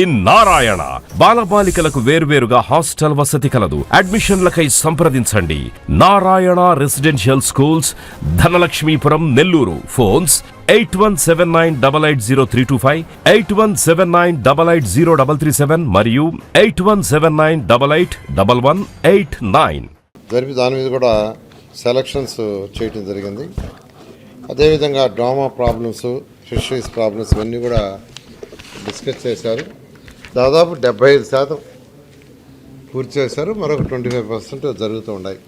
నారాయణ. బాలబాలికలకు వేర్వేరుగా హాస్టల్ వసతి కలదు. అడ్మిషన్లకై సంప్రదించండి. Narayana residential schools Dhanalakshmipuram Nellore. Phones eight one seven nine double eight zero three two five eight one seven nine double eight zero double three seven మరియు eight one seven nine double eight double one eight nine. జరిపి దాని మీద కూడా selections చేయటం జరిగింది. అదేవిధంగా drama problems fisheries problems ఇవన్నీ కూడా డిస్కస్ చేశారు. దాదాపు డెబ్బై ఐదు శాతం పూర్తి చేశారు. మరొక ట్వంటీ ఫైవ్ పర్సెంట్ జరుగుతూ ఉన్నాయి.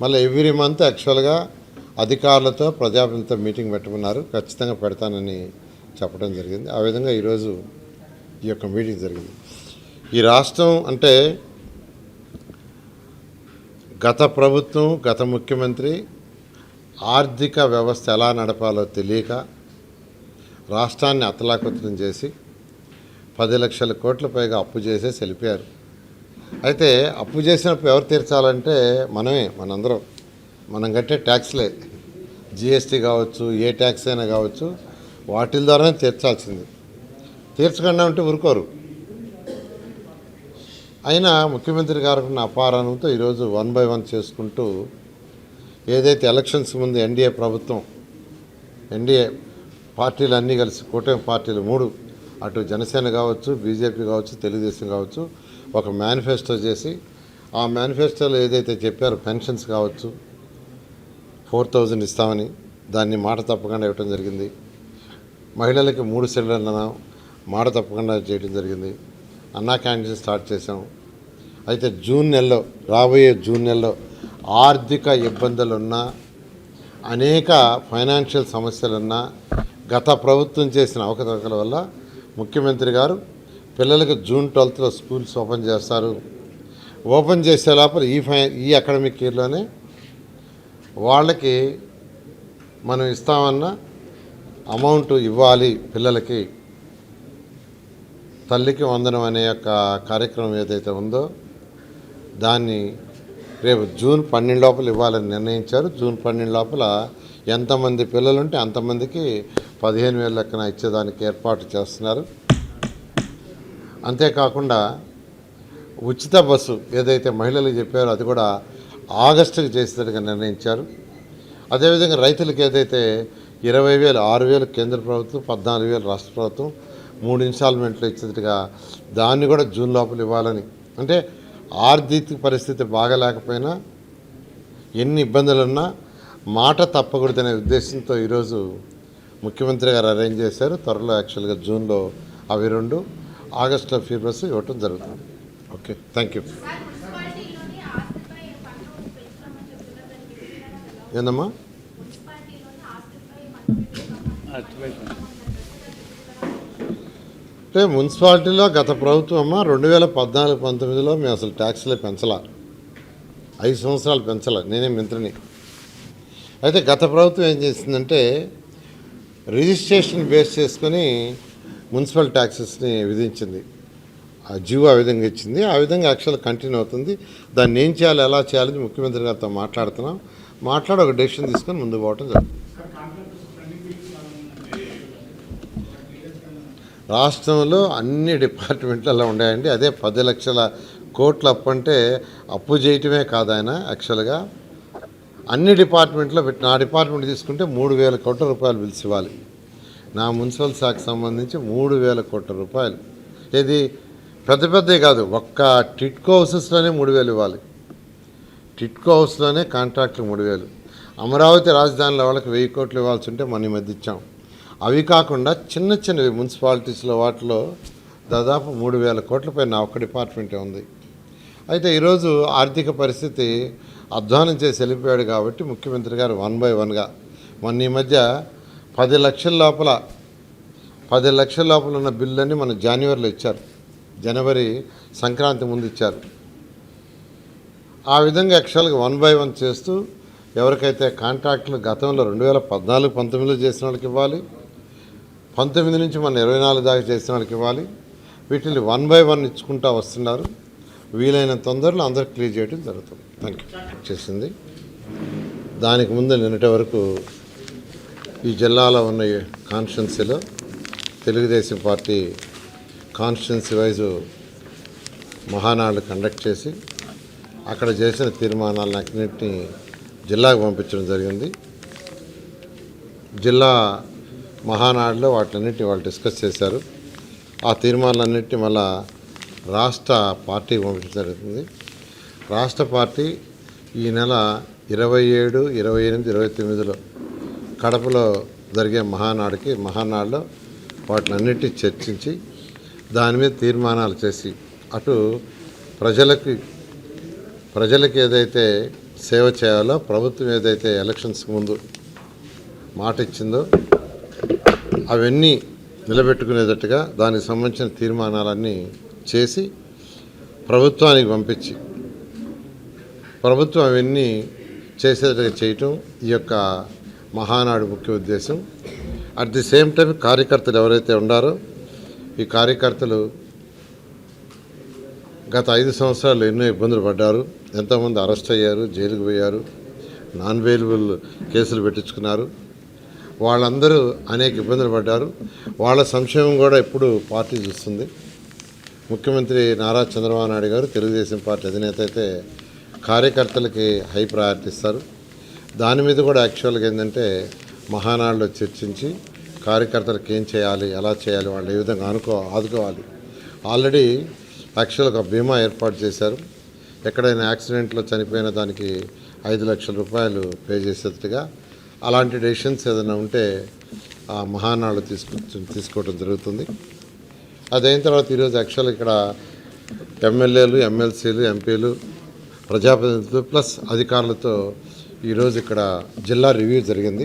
మళ్ళీ ఎవ్రీ మంత్ యాక్చువల్గా అధికారులతో ప్రజాప్రతినిధులతో మీటింగ్ పెట్టమన్నారు ఖచ్చితంగా పెడతానని చెప్పడం జరిగింది. ఆ విధంగా ఈరోజు ఈ యొక్క మీటింగ్ జరిగింది. ఈ రాష్ట్రం అంటే గత ప్రభుత్వం గత ముఖ్యమంత్రి ఆర్థిక వ్యవస్థ ఎలా నడపాలో తెలియక రాష్ట్రాన్ని అతలాకుతలం చేసి పది లక్షల కోట్ల పైగా అప్పు చేసేసి వెళ్ళిపోయారు అయితే అప్పు చేసినప్పుడు ఎవరు తీర్చాలంటే మనమే మనందరం. మనం కట్టే ట్యాక్స్లే. జిఎస్టీ కావచ్చు ఏ ట్యాక్స్ అయినా కావచ్చు వాటి ద్వారానే తీర్చాల్సింది. తీర్చకుండా ఉంటే ఊరుకోరు. అయినా ముఖ్యమంత్రి గారు ఉన్న అపారణంతో ఈరోజు వన్ బై వన్ చేసుకుంటూ ఏదైతే ఎలక్షన్స్ ముందు ఎన్డీఏ ప్రభుత్వం ఎన్డీఏ పార్టీలు అన్నీ కలిసి కూటమి పార్టీలు మూడు అటు జనసేన కావచ్చు బీజేపీ కావచ్చు తెలుగుదేశం కావచ్చు ఒక మేనిఫెస్టో చేసి ఆ మేనిఫెస్టోలో ఏదైతే చెప్పారో పెన్షన్స్ కావచ్చు ఫోర్ థౌజండ్ ఇస్తామని దాన్ని మాట తప్పకుండా ఇవ్వటం జరిగింది. మహిళలకి మూడు సిలిండర్లను మాట తప్పకుండా చేయడం జరిగింది. అన్నా క్యాంటీన్ స్టార్ట్ చేసాం అయితే జూన్ నెలలో రాబోయే జూన్ నెలలో ఆర్థిక ఇబ్బందులున్నా అనేక ఫైనాన్షియల్ సమస్యలున్నా గత ప్రభుత్వం చేసిన అవకతవకల వల్ల ముఖ్యమంత్రి గారు పిల్లలకి జూన్ ట్వెల్త్లో స్కూల్స్ ఓపెన్ చేస్తారు. ఓపెన్ చేసే లోపల ఈ ఫై ఈ అకాడమిక్ ఇయర్లోనే వాళ్ళకి మనం ఇస్తామన్న అమౌంట్ ఇవ్వాలి పిల్లలకి. తల్లికి వందనం అనే యొక్క కార్యక్రమం ఏదైతే ఉందో దాన్ని రేపు జూన్ పన్నెండు లోపల ఇవ్వాలని నిర్ణయించారు. జూన్ పన్నెండు లోపల ఎంతమంది పిల్లలు ఉంటే అంతమందికి పదిహేను వేల లెక్కన ఇచ్చేదానికి ఏర్పాటు చేస్తున్నారు. అంతేకాకుండా ఉచిత బస్సు ఏదైతే మహిళలు చెప్పారో అది కూడా ఆగస్టుకి చేసేటట్టుగా నిర్ణయించారు. అదేవిధంగా రైతులకు ఏదైతే ఇరవై వేలు ఆరు వేలు కేంద్ర ప్రభుత్వం పద్నాలుగు వేలు రాష్ట్ర ప్రభుత్వం మూడు ఇన్స్టాల్మెంట్లు ఇచ్చేట్టుగా దాన్ని కూడా జూన్ లోపల ఇవ్వాలని. అంటే ఆర్థిక పరిస్థితి బాగలేకపోయినా ఎన్ని ఇబ్బందులున్నా మాట తప్పకూడదనే ఉద్దేశంతో ఈరోజు ముఖ్యమంత్రి గారు అరేంజ్ చేశారు. త్వరలో యాక్చువల్గా జూన్లో అవి రెండు ఆగస్టులో ఫీ బస్సు ఇవ్వటం జరుగుతుంది. ఓకే థ్యాంక్ యూ ఏందమ్మా? అంటే మున్సిపాలిటీలో గత ప్రభుత్వం అమ్మ రెండు వేల పద్నాలుగు పంతొమ్మిదిలో మేము అసలు ట్యాక్స్లే పెంచలా. ఐదు సంవత్సరాలు పెంచలే. నేనే మంత్రిని. అయితే గత ప్రభుత్వం ఏం చేసిందంటే రిజిస్ట్రేషన్ బేస్ చేసుకొని మున్సిపల్ ట్యాక్సెస్ని విధించింది. ఆ జీవో ఆ విధంగా ఇచ్చింది. ఆ విధంగా యాక్చువల్ కంటిన్యూ అవుతుంది. దాన్ని ఏం చేయాలి ఎలా చేయాలని ముఖ్యమంత్రి గారితో మాట్లాడుతున్నాం. మాట్లాడి ఒక డెసిషన్ తీసుకొని ముందు పోవటం జరుగుతుంది. రాష్ట్రంలో అన్ని డిపార్ట్మెంట్లలో ఉన్నాయండి. అదే పది లక్షల కోట్లు అప్పు అంటే అప్పు చేయటమే కాదు ఆయన యాక్చువల్గా. అన్ని డిపార్ట్మెంట్లో పెట్టి నా డిపార్ట్మెంట్ తీసుకుంటే మూడు వేల కోట్ల రూపాయలు పిలిచి ఇవ్వాలి. నా మున్సిపల్ శాఖకు సంబంధించి మూడు వేల కోట్ల రూపాయలు. ఇది పెద్ద పెద్దే కాదు. ఒక్క టిట్కో హౌసెస్లోనే మూడు వేలు ఇవ్వాలి. టిట్కో హౌస్లోనే కాంట్రాక్ట్లు మూడు వేలు. అమరావతి రాజధానిలో వాళ్ళకి వెయ్యి కోట్లు ఇవ్వాల్సి ఉంటే మన ఈ మధ్య ఇచ్చాం. అవి కాకుండా చిన్న చిన్నవి మున్సిపాలిటీస్లో వాటిలో దాదాపు మూడు వేల కోట్లపై పైన ఒక్క డిపార్ట్మెంటే ఉంది. అయితే ఈరోజు ఆర్థిక పరిస్థితి అధ్వానం చేసి వెళ్ళిపోయాడు కాబట్టి ముఖ్యమంత్రి గారు వన్ బై వన్గా. మొన్న ఈ మధ్య పది లక్షల లోపల పది లక్షల లోపల ఉన్న బిల్లుని మన జనవరిలో ఇచ్చారు. జనవరి సంక్రాంతి ముందు ఇచ్చారు. ఆ విధంగా యాక్చువల్గా వన్ బై వన్ చేస్తూ ఎవరికైతే కాంట్రాక్టులు గతంలో రెండు వేల పద్నాలుగు పంతొమ్మిదిలో చేసిన వాళ్ళకి ఇవ్వాలి పంతొమ్మిది నుంచి మన ఇరవై నాలుగు దాకా చేసిన వాళ్ళకి ఇవ్వాలి వీటిని వన్ బై వన్ ఇచ్చుకుంటూ వస్తున్నారు. వీలైన తొందరలో అందరు క్లియర్ చేయడం జరుగుతుంది. థ్యాంక్ యూ చేసింది. దానికి ముందు నిన్నటి వరకు ఈ జిల్లాలో ఉన్న కాన్స్టిట్యున్సీలో Telugu Desam party constituency wise Mahanadu conduct చేసి అక్కడ చేసిన తీర్మానాలను అన్నింటినీ జిల్లాకు పంపించడం జరిగింది. జిల్లా మహానాడులో వాటిలన్నింటినీ వాళ్ళు డిస్కస్ చేశారు. ఆ తీర్మానాలన్నింటినీ మళ్ళీ రాష్ట్ర పార్టీ పంపించడం జరుగుతుంది. రాష్ట్ర పార్టీ ఈ నెల ఇరవై ఏడు ఇరవై ఎనిమిది ఇరవై తొమ్మిదిలో కడపలో జరిగే మహానాడుకి మహానాడులో వాటినన్నిటి చర్చించి దాని మీద తీర్మానాలు చేసి అటు ప్రజలకి ప్రజలకు ఏదైతే సేవ చేయాలో ప్రభుత్వం ఏదైతే ఎలక్షన్స్ ముందు మాట ఇచ్చిందో అవన్నీ నిలబెట్టుకునేటట్టుగా దానికి సంబంధించిన తీర్మానాలన్నీ చేసి ప్రభుత్వానికి పంపించి ప్రభుత్వం అవన్నీ చేసేటట్టుగా చేయటం ఈ యొక్క మహానాడు ముఖ్య ఉద్దేశం. అట్ ది సేమ్ టైం కార్యకర్తలు ఎవరైతే ఉండారో ఈ కార్యకర్తలు గత ఐదు సంవత్సరాలు ఎన్నో ఇబ్బందులు పడ్డారు. ఎంతోమంది అరెస్ట్ అయ్యారు జైలుకు పోయారు నాన్ బెయిలబుల్ కేసులు పెట్టించుకున్నారు. వాళ్ళందరూ అనేక ఇబ్బందులు పడ్డారు. వాళ్ళ సంక్షేమం కూడా ఇప్పుడు పార్టీ చూస్తుంది. ముఖ్యమంత్రి నారా చంద్రబాబు నాయుడు గారు తెలుగుదేశం పార్టీ అధినేత అయితే కార్యకర్తలకి హై ప్రయారిటీ ఇస్తారు. దాని మీద కూడా యాక్చువల్గా ఏంటంటే మహానాడులో చర్చించి కార్యకర్తలకు ఏం చేయాలి ఎలా చేయాలి వాళ్ళు ఏ విధంగా అనుకో ఆదుకోవాలి. ఆల్రెడీ యాక్చువల్గా బీమా ఏర్పాటు చేశారు. ఎక్కడైనా యాక్సిడెంట్లో చనిపోయిన దానికి ఐదు లక్షల రూపాయలు పే చేసేట్టుగా అలాంటి డెసిషన్స్ ఏదైనా ఉంటే ఆ మహానాడు తీసుకు తీసుకోవడం జరుగుతుంది. అదైన తర్వాత ఈరోజు యాక్చువల్ ఇక్కడ ఎమ్మెల్యేలు ఎమ్మెల్సీలు ఎంపీలు ప్రజాప్రతినిధులు ప్లస్ అధికారులతో ఈరోజు ఇక్కడ జిల్లా రివ్యూ జరిగింది.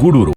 గూడూరు